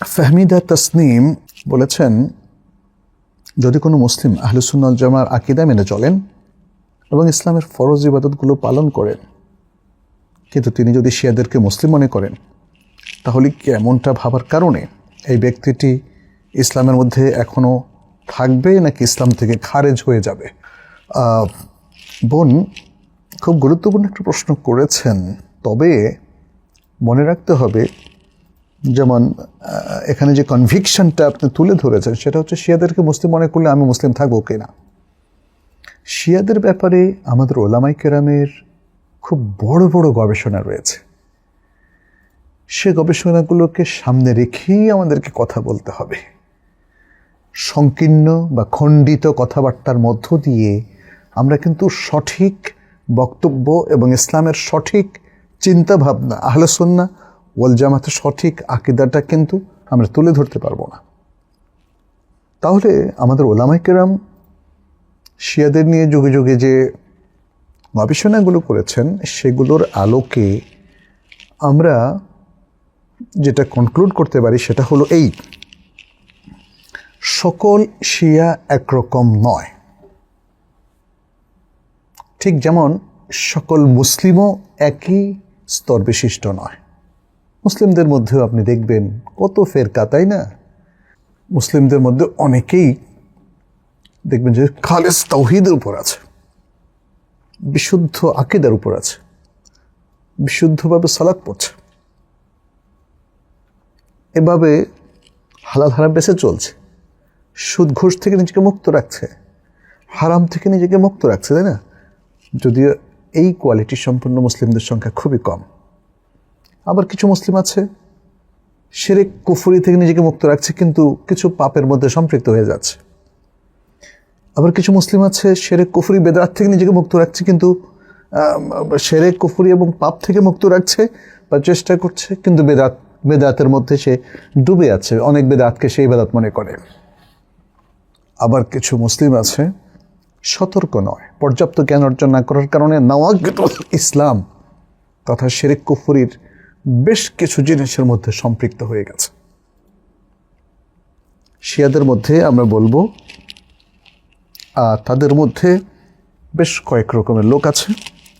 ফাহমিদা তসনিম বলেছেন, যদি কোনো মুসলিম আহলুসুন্নাল জামার আকিদা মেনে চলেন এবং ইসলামের ফরজ ইবাদতগুলো পালন করেন, কিন্তু তিনি যদি শিয়াদেরকে মুসলিম মনে করেন, তাহলে কি এমনটা ভাবার কারণে এই ব্যক্তিটি ইসলামের মধ্যে এখনও থাকবে নাকি ইসলাম থেকে খারেজ হয়ে যাবে? বোন, খুব গুরুত্বপূর্ণ একটা প্রশ্ন করেছেন, তবে মনে রাখতে হবে যেমন এখানে যে কনভিকশনটা আপনি তুলে ধরেছেন, সেটা হচ্ছে শিয়াদেরকে মুসলিম মনে করলে আমি মুসলিম থাকব কিনা? শিয়াদের ব্যাপারে আমাদের ওলামাই কেরামের খুব বড় বড় গবেষণা রয়েছে। সে গবেষণাগুলোকে সামনে রেখেই আমাদেরকে কথা বলতে হবে। সংকীর্ণ বা খণ্ডিত কথাবার্তার মধ্য দিয়ে আমরা কিন্তু সঠিক বক্তব্য এবং ইসলামের সঠিক চিন্তাভাবনা আহলসন্না ওয়াল জামাতের সঠিক আকিদাটা কিন্তু আমরা তুলে ধরতে পারব না। তাহলে আমাদের ওলামাই কেরাম শিয়াদের নিয়ে যুগে যুগে যে গবেষণাগুলো করেছেন, সেগুলোর আলোকে আমরা যেটা কনক্লুড করতে পারি সেটা হলো এই। সকল শিয়া একরকম নয়। ঠিক যেমন সকল মুসলিমও একই স্তর বিশিষ্ট নয়। মুসলিমদের মধ্যেও আপনি দেখবেন কত ফেরকা, তাই না? মুসলিমদের মধ্যে অনেকেই দেখবেন যে খালেস তৌহিদের উপর আছে, বিশুদ্ধ আকিদার উপর আছে, বিশুদ্ধভাবে সালাদ পড়ছে। এভাবে হালাল হারাম বেঁচে চলছে। সুদ ঘুষ থেকে নিজেকে মুক্ত রাখছে, হারাম থেকে নিজেকে মুক্ত রাখছে, তাই না? যদিও এই কোয়ালিটি সম্পন্ন মুসলিমদের সংখ্যা খুবই কম। আবার কিছু মুসলিম আছে সেরেক কুফুরি থেকে নিজেকে মুক্ত রাখছে, কিন্তু কিছু পাপের মধ্যে সম্পৃক্ত হয়ে যাচ্ছে। আবার কিছু মুসলিম আছে সেরেক কুফুরি বেদাত থেকে নিজেকে মুক্ত রাখছে, কিন্তু সেরেক কুফুরি এবং পাপ থেকে মুক্ত রাখছে বা চেষ্টা করছে, কিন্তু বেদাত, বেদাতের মধ্যে সে ডুবে আছে, অনেক বেদাতকে সেই বেদাত মনে করে। আবার কিছু মুসলিম আছে, সতর্ক নয়, পর্যাপ্ত জ্ঞান অর্জন না করার কারণে নওয়াজ ইসলাম তথা শেরেক কুফুরির বেশ কিছু জিনিসের মধ্যে সম্পৃক্ত হয়ে গেছে। শিয়াদের মধ্যে আমরা বলব তাদের মধ্যে বেশ কয়েক রকমের লোক আছে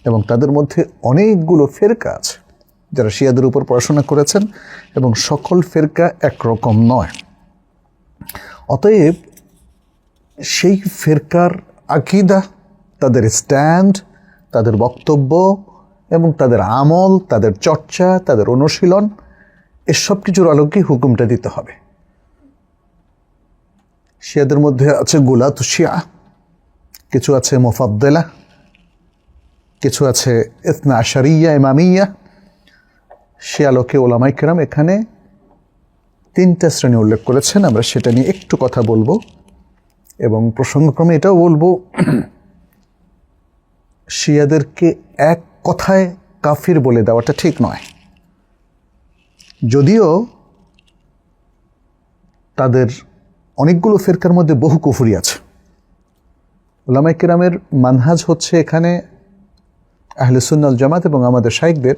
এবং তাদের মধ্যে অনেকগুলো ফেরকা আছে যারা শিয়াদের উপর পড়াশোনা করেছেন এবং সকল ফেরকা একরকম নয়। অতএব সেই ফেরকার আকিদা, তাদের স্ট্যান্ড, তাদের বক্তব্য এবং তাদের আমল, তাদের চর্চা, তাদের অনুশীলন এসব কিছুর আলোকেই হুকুমটা দিতে হবে। শিয়াদের মধ্যে আছে গুলাত শিয়া, কিছু আছে মোফাদ্দেলা, কিছু আছে ইতনা আশারিয়া ইমামিয়া। সে আলোকে ওলামাই কেরাম এখানে তিনটা শ্রেণি উল্লেখ করেছেন, আমরা সেটা নিয়ে একটু কথা বলব। এবং প্রসঙ্গক্রমে এটাও বলব, শিয়াদেরকে এক কথায় কাফির বলে দেওয়াটা ঠিক নয়। যদিও তাদের অনেকগুলো ফেরকার মধ্যে বহু কুফুরি আছে। ওলামাই কেরামের মানহাজ হচ্ছে এখানে আহলে সুন্নাল জামাত এবং আমাদের শাইকদের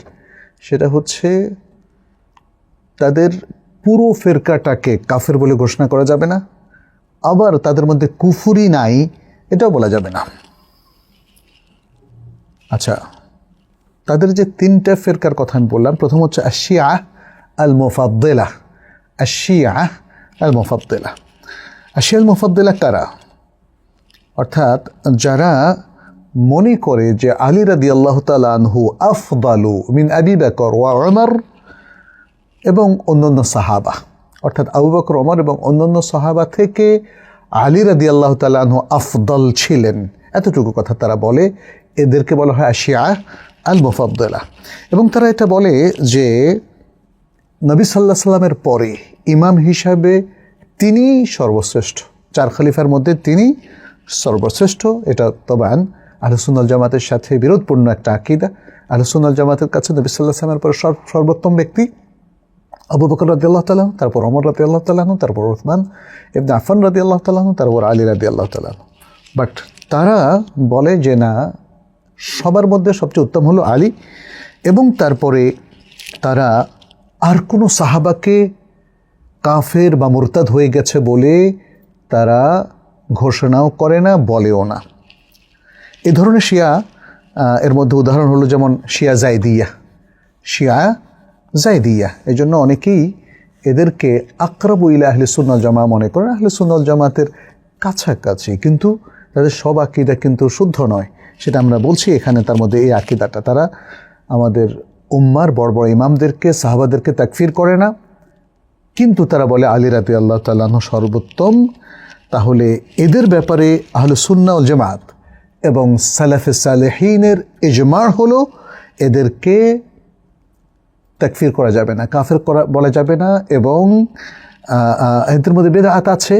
সেটা হচ্ছে তাদের পুরো ফেরকাটাকে কাফের বলে ঘোষণা করা যাবে না। আবার তাদের মধ্যে কুফুরি নাই, এটাও বলা যাবে না। আচ্ছা তাদের যে তিনটা ফেরকার কথা আমি বললাম, প্রথম হচ্ছে আশিয়া আল মোফাদ্দেলা আশিয়া আল মোফাদ্দেলা আশিয়া আল মোফাদ্দেলা কারা? অর্থাৎ যারা মনে করে যে আলী রাদি আল্লাহ তালহু আফদালু মিন আবি বেকর ওয়া ওমর এবং অন্যান্য সাহাবা। অর্থাৎ আবু বকর ওমর এবং অন্যান্য সাহাবা থেকে আলী রাদি আল্লাহ তালহু আফদল ছিলেন। এতটুকু কথা তারা বলে। এদেরকে বলা হয় আশিয়া আল মুফাদ্দলা এবং তারা এটা বলে যে, নবী সাল্লাহ সাল্লামের পরে ইমাম হিসাবে তিনি সর্বশ্রেষ্ঠ। চার খলিফার মধ্যে তিনি সর্বশ্রেষ্ঠ। এটা তবান। আহলসুন্নাল জামাতের সাথে বিরোধপূর্ণ একটা আকিদা। আহলসুন্নাল জামাতের কাছে নবী সাল্লাহ সাল্লামের পরে সর্ব- সর্বোত্তম ব্যক্তি আবু বকর রাদি আল্লাহ তালাহ তারপর অমর রাদি আল্লাহ তালাহ তারপর ওসমান ইবনে আফান রাদি আল্লাহ তালাহ তারপর আলী রাদি আল্লাহ তালাহ বাট তারা বলে যে, না সবার মধ্যে সবচেয়ে উত্তম হলো আলী এবং তারপরে তারা আর কোনো সাহাবাকে কাফের বা মুরতাদ হয়ে গেছে বলে তারা ঘোষণাও করে না, বলেও না। এ ধরনের শিয়া এর মধ্যে উদাহরণ হলো যেমন শিয়া জায়দিয়া শিয়া জায়দিয়া এই জন্য অনেকেই এদেরকে আকরাবু ইলা আহলে সুন্নাল জামা মনে করেন। আহলে সুন্নাল জামাতের কাছাকাছি, কিন্তু তাদের সব আকিদা কিন্তু শুদ্ধ নয়। সেটা আমরা বলছি, এখানে তার মধ্যে এই আকিদাটা। তারা আমাদের উম্মার বড় বড় ইমামদেরকে, সাহাবাদেরকে তাকফির করে না। কিন্তু তারা বলে, আলী রাতি আল্লাহ তাল্লাহ সর্বোত্তম। তাহলে এদের ব্যাপারে আহলে সুন্না ও জামাত এবং সালাফে সালেহিনের ইজমার হলো, এদেরকে তাকফির করা যাবে না, কাফের করা, বলা যাবে না। এবং এদের মধ্যে বেদাত আছে।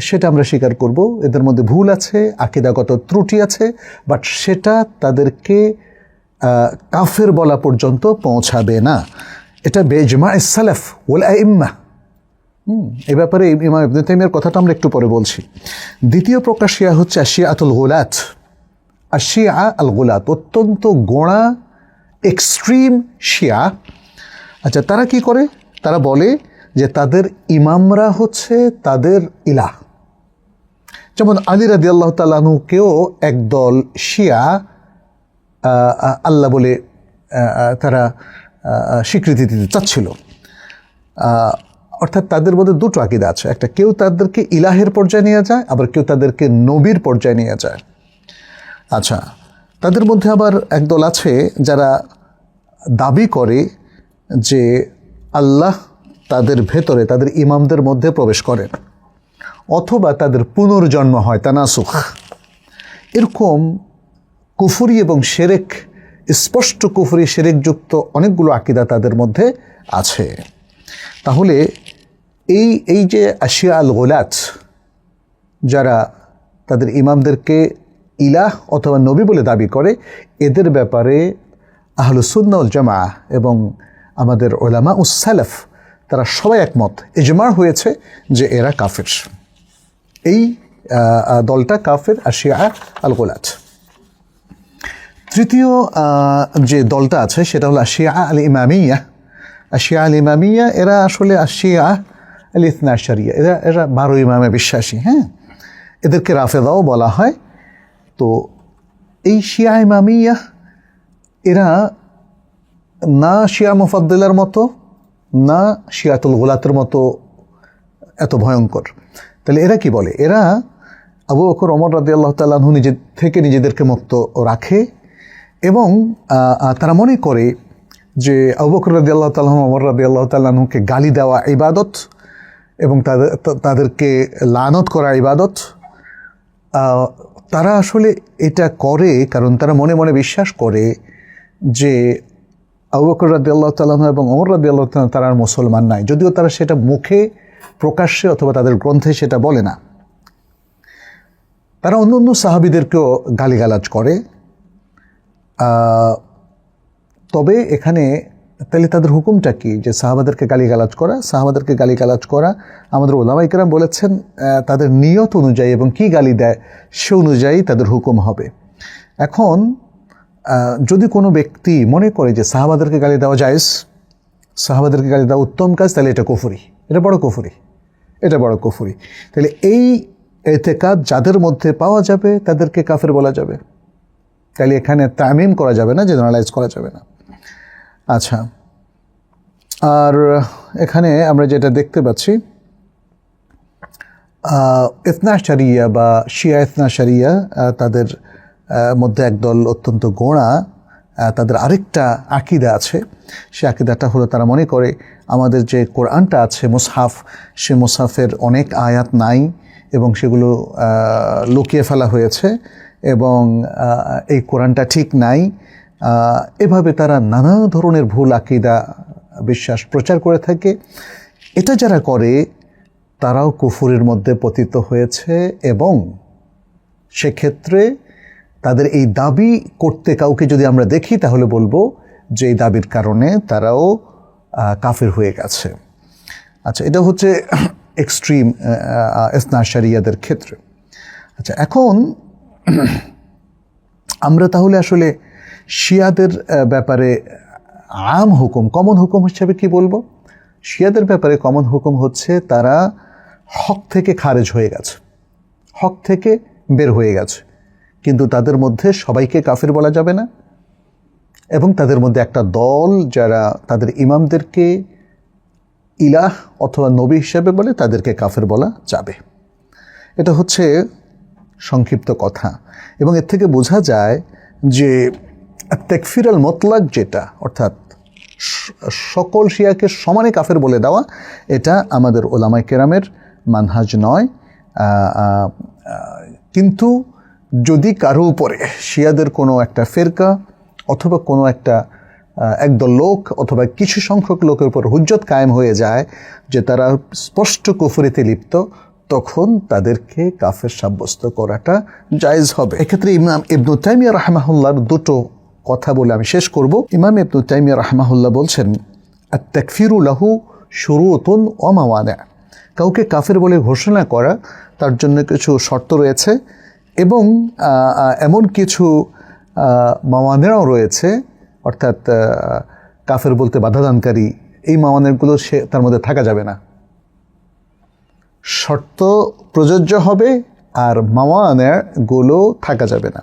সেটা আমরা স্বীকার করব। এদের মধ্যে ভুল আছে আকিদাগত ত্রুটি আছে বাট সেটা তাদেরকে কাফের বলা পর্যন্ত পৌঁছাবে না। এটা বেজমা সালাফ ওল আইম্মা। হুম, এ ব্যাপারে ইমাম ইবনে তাইমিয়ার কথাটা আমরা একটু পরে বলছি। দ্বিতীয় প্রকার শিয়া হচ্ছে আশিয়া আতুল গোলাত। আশিয়া আল গোলাত অত্যন্ত গোড়া এক্সট্রিম শিয়া। আচ্ছা তারা কি করে? তারা বলে যে তাদের ইমামরা হচ্ছে তাদের ইলাহ। যেমন আলী রাদি আল্লাহ তালাহুকেও একদল শিয়া আল্লাহ বলে তারা স্বীকৃতি দিতে চাচ্ছিল। অর্থাৎ তাদের মধ্যে দুটো আকিদা আছে। একটা, কেউ তাদেরকে ইলাহের পর্যায়ে নিয়ে যায়, আবার কেউ তাদেরকে নবীর পর্যায়ে নিয়ে যায়। আচ্ছা তাদের মধ্যে আবার একদল আছে যারা দাবি করে যে আল্লাহ তাদের ভেতরে, তাদের ইমামদের মধ্যে প্রবেশ করেন। অথবা তাদের পুনর্জন্ম হয়, তানাসুখ। এরকম কুফুরি এবং সেরেক, স্পষ্ট কুফুরি, সেরেকযুক্ত অনেকগুলো আকিদা তাদের মধ্যে আছে। তাহলে এই এই যে আশিয়া আল গোলাত যারা তাদের ইমামদেরকে ইলাহ অথবা নবী বলে দাবি করে, এদের ব্যাপারে আহলুসুন্নাউল জামা এবং আমাদের ওলামা উসালাফ তারা সবাই একমত ইজমার হয়েছে যে এরা কাফের। এই দলটা কাফের আশিয়া আল গোলাত তৃতীয় যে দলটা আছে সেটা হলো আশিয়া আল ইমামিয়া আশিয়া আল ইমামিয়া এরা আসলে আশিয়া আল ইতনা শরিয়া, এরা এরা বারো ইমামে বিশ্বাসী হ্যাঁ? এদেরকে রাফেদাও বলা হয়। তো এই শিয়া ইমামিয়া, এরা না শিয়া মুফাদ্দিলার মতো, না শিয়াতুল গোলাতের মতো এত ভয়ঙ্কর। এরা কি বলে? এরা আবু বকর অমর রাদি আল্লাহ তাল্লাহ্ন নিজে থেকে নিজেদেরকে মুক্ত রাখে এবং তারা মনে করে যে আবু বকর রাদি আল্লাহ তাল্লাহ অমর রাদি আল্লাহ তাল্লাহকে গালি দেওয়া ইবাদত এবং তাদের তাদেরকে লানত করা ইবাদত। তারা আসলে এটা করে কারণ তারা মনে মনে বিশ্বাস করে যে আবু বকর রাদি আল্লাহ তাল্লাহ এবং অমর রাদি আল্লাহ তাল্লাহ তারা মুসলমান নাই। যদিও তারা সেটা মুখে প্রকাশ্যে অথবা তাদের গ্রন্থে সেটা বলে না। তারা অন্য অন্য সাহাবিদেরকেও গালিগালাজ করে। তবে এখানে তাহলে তাদের হুকুমটা কি? যে সাহাবাদেরকে গালিগালাজ করা, সাহাবাদেরকে গালিগালাজ করা, আমাদের ওলামা ইকরাম বলেছেন তাদের নিয়ত অনুযায়ী এবং কি গালি দেয় সে অনুযায়ী তাদের হুকুম হবে। এখন যদি কোনো ব্যক্তি মনে করে যে সাহাবাদেরকে গালি দেওয়া জায়েজ, সাহাবাদেরকে গালি দেওয়া উত্তম কাজ, তাহলে এটা কুফুরি। এটা বড় কুফুরি। এটা বড় কুফুরি। তাহলে এই এতেকাদ যাদের মধ্যে পাওয়া যাবে, তাদেরকে কাফের বলা যাবে। তাহলে এখানে তামিম করা যাবে না, জেনারেলাইজ করা যাবে না। আচ্ছা আর এখানে আমরা যেটা দেখতে পাচ্ছি ইতনা শারিয়া বা শিয়া ইতনা শারিয়া তাদের মধ্যে একদল অত্যন্ত গোড়া তাদের আরেকটা আকিদা আছে। সে আকিদাটা হলো তারা মনে করে আমাদের যে কোরআনটা আছে মুসহাফ, সে মুসহাফের অনেক আয়াত নাই এবং সেগুলো লুকিয়ে ফেলা হয়েছে এবং এই কোরআনটা ঠিক নাই। এভাবে তারা নানা ধরনের ভুল আকিদা, বিশ্বাস প্রচার করে থাকে। এটা যারা করে, তারাও কুফুরের মধ্যে পতিত হয়েছে এবং সেক্ষেত্রে তাদের এই দাবি করতে কাউকে যদি আমরা দেখি, তাহলে বলব যে এই দাবির কারণে তারাও কাফের হয়ে গেছে। আচ্ছা এটা হচ্ছে এক্সট্রিম ইসনা শরিয়াদের ক্ষেত্রে। আচ্ছা এখন আমরা তাহলে আসলে শিয়াদের ব্যাপারে আম হুকুম কমন হুকুম হিসাবে কি বলব? শিয়াদের ব্যাপারে কমন হুকুম হচ্ছে তারা হক থেকে খারেজ হয়ে গেছে। হক থেকে বের হয়ে গেছে। কিন্তু তাদের মধ্যে সবাইকে কাফের বলা যাবে না। এবং তাদের মধ্যে একটা দল যারা তাদের ইমামদেরকে ইলাহ অথবা নবী হিসেবে বলে তাদেরকে কাফের বলা যাবে। এটা হচ্ছে সংক্ষিপ্ত কথা। এবং এর থেকে বোঝা যায় যে তেকফিরাল মতলাক যেটা, অর্থাৎ সকল শিয়াকে সমানে কাফের বলে দেওয়া, এটা আমাদের ওলামাই কেরামের মানহাজ নয়। কিন্তু যদি কারও উপরে শিয়াদের কোনো একটা ফেরকা অথবা কোনো একটা একদল লোক অথবা কিছু সংখ্যক লোকের উপর হুজ্জত কায়েম হয়ে যায় যে তারা স্পষ্ট কুফরিতে লিপ্ত, তখন তাদেরকে কাফের সাব্যস্ত করাটা জায়েজ হবে। এক্ষেত্রে ইমাম ইবনু তাইমিয়া রাহমাহুল্লাহর দুটো কথা বলে আমি শেষ করব। ইমাম ইবনু তাইমিয়া রাহমাহুল্লাহ বলছেন তাকফিরু লাহু শুরুতুন অমাওয়ানা কাউকে কাফের বলে ঘোষণা করা তার জন্য কিছু শর্ত রয়েছে এবং এমন কিছু মাওয়ানেরাও রয়েছে, অর্থাৎ কাফের বলতে বাধাদানকারী, এই মাওয়ানেরগুলো সে, তার মধ্যে থাকা যাবে না। শর্ত প্রযোজ্য হবে আর মাওয়ানেরগুলো থাকা যাবে না।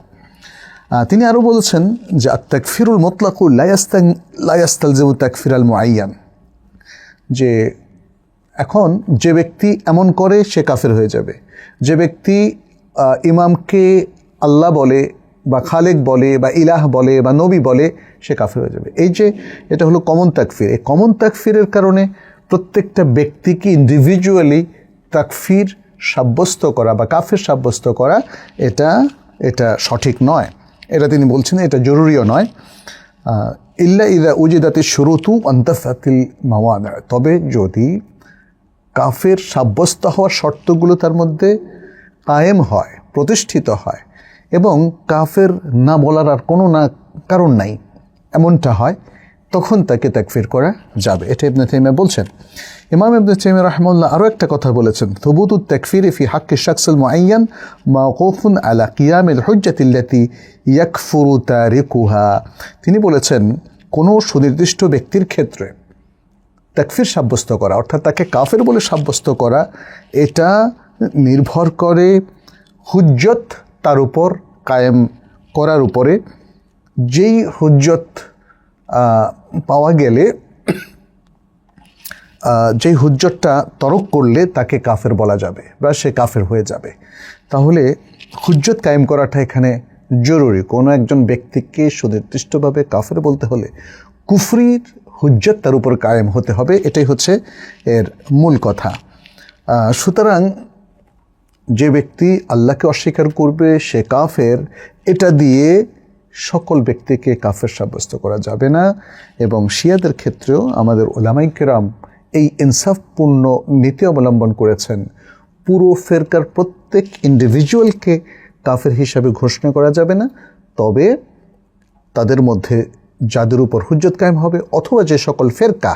তিনি আরও বলছেন যে তাকফিরুল মোতলাকুল লায়াস্তান লায়াস্তাল যেমন তাকফির আল মুআইয়ান। যে, এখন যে ব্যক্তি এমন করে, সে কাফের হয়ে যাবে। যে ব্যক্তি ইমামকে আল্লাহ বলে বা খালেক বলে বা ইলাহ বলে বা নবী বলে সে কাফের হয়ে যাবে। এই যে এটা হলো কমন তাকফির। এই কমন তাকফিরের কারণে প্রত্যেকটা ব্যক্তিকে ইন্ডিভিজুয়ালি তাকফির সাব্যস্ত করা বা কাফের সাব্যস্ত করা এটা এটা সঠিক নয়। এটা তিনি বলছেন এটা জরুরিও নয়। ইল্লা ইদা উজিদাতে শুরুতু অন্তফাতিল মাওয়ানা তবে যদি কাফের সাব্যস্ত হওয়ার শর্তগুলো তার মধ্যে কায়েম হয়, প্রতিষ্ঠিত হয় এবং কাফের না বলার আর কোনো না কারণ নাই। এমনটা হয়, তখন তাকে তাকফির করা যাবে। এটা ইবনে তাইমিয়া বলছেন। ইমাম ইবনে তাইমিয়া রাহমাল্লাহ আরও একটা কথা বলেছেন। থবুতু তাকফির ফি হাক্কি শাকসুল মুআইয়ান মাওকুফুন আলা কিয়ামিল হুজ্জাতিল্লাতি ইয়াকফুরু তারিকুহা। তিনি বলেছেন, কোনো সুনির্দিষ্ট ব্যক্তির ক্ষেত্রে তাকফির সাব্যস্ত করা, অর্থাৎ তাকে কাফের বলে সাব্যস্ত করা, এটা নির্ভর করে হুজ্জত তার উপর কায়েম করার উপরে যেই হুজ্জত পাওয়া গেলে যেই হুজ্জতটা তরক করলে তাকে কাফের বলা যাবে বা সে কাফের হয়ে যাবে। তাহলে হুজ্জত কায়েম করাটা এখানে জরুরি। কোনো একজন ব্যক্তিকে সুনির্দিষ্টভাবে কাফের বলতে হলে কুফরির হুজ্জত তার উপর কায়েম হতে হবে। এটাই হচ্ছে এর মূল কথা। সুতরাং যে ব্যক্তি আল্লাহকে অস্বীকার করবে, সে কাফের, এটা দিয়ে সকল ব্যক্তিকে কাফের সাব্যস্ত করা যাবে না। এবং শিয়াদের ক্ষেত্রেও আমাদের ওলামাই কেরাম এই ইনসাফপূর্ণ নীতি অবলম্বন করেছেন। পুরো ফেরকার প্রত্যেক ইন্ডিভিজুয়ালকে কাফের হিসাবে ঘোষণা করা যাবে না। তবে তাদের মধ্যে যাদের উপর হুজ্জত কায়েম হবে, অথবা যে সকল ফেরকা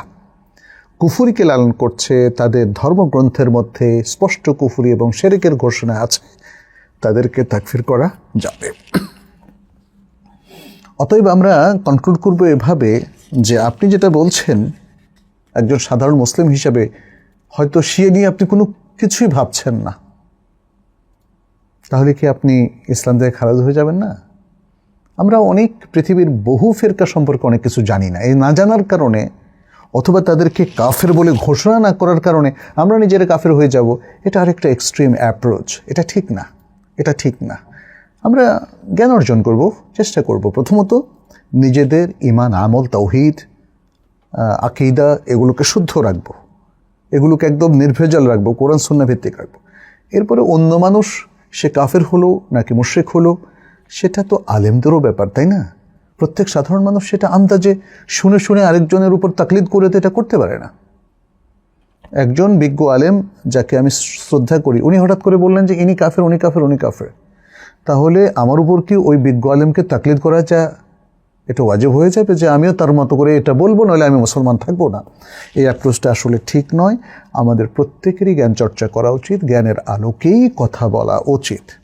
কুফুরিকে লালন করছে, তাদের ধর্মগ্রন্থের মধ্যে স্পষ্ট কুফুরি এবং শেরেকের ঘোষণা আছে। তাদেরকে তাকফির করা যাবে। অতএব আমরা কনক্লুড করব এভাবে যে আপনি যেটা বলছেন, একজন সাধারণ মুসলিম হিসাবে হয়তো শিয়ে নিয়ে আপনি কোনো কিছুই ভাবছেন না। তাহলে কি আপনি ইসলাম থেকে খারাজ হয়ে যাবেন না? আমরা অনেক পৃথিবীর বহু ফেরকা সম্পর্কে অনেক কিছু জানি না। এই না জানার কারণে অথবা তাদেরকে কাফের বলে ঘোষণা না করার কারণে আমরা নিজেরা কাফের হয়ে যাব, এটা আরেকটা এক্সট্রিম অ্যাপ্রোচ এটা ঠিক না। এটা ঠিক না। আমরা জ্ঞান অর্জন করব, চেষ্টা করব। প্রথমত, নিজেদের ইমান আমল তৌহিদ আকিদা, এগুলোকে শুদ্ধ রাখব। এগুলোকে একদম নির্ভেজাল রাখব, কোরআন সন্না ভিত্তিক রাখব। এরপরে অন্য মানুষ, সে কাফের হলো নাকি মুশ্রিক হলো, সেটা তো আলেমদেরও ব্যাপার, তাই না? প্রত্যেক সাধারণ মানুষ সেটা আন্দাজে শুনে শুনে আরেকজনের উপর তাকলিদ করে তো এটা করতে পারে না। একজন বিজ্ঞ আলেম যাকে আমি শ্রদ্ধা করি, উনি হঠাৎ করে বললেন যে, ইনি কাফের, উনি কাফের উনি কাফের। তাহলে আমার উপর কি ওই বিজ্ঞ আলেমকে তাকলিদ করা যা এটা ওয়াজিব হয়ে যাবে যে, আমিও তার মতো করে এটা বলব, নইলে আমি মুসলমান থাকব না? এই অ্যাপ্রোচটা আসলে ঠিক নয়। আমাদের প্রত্যেকেরই জ্ঞান চর্চা করা উচিত, জ্ঞানের আলোকেই কথা বলা উচিত।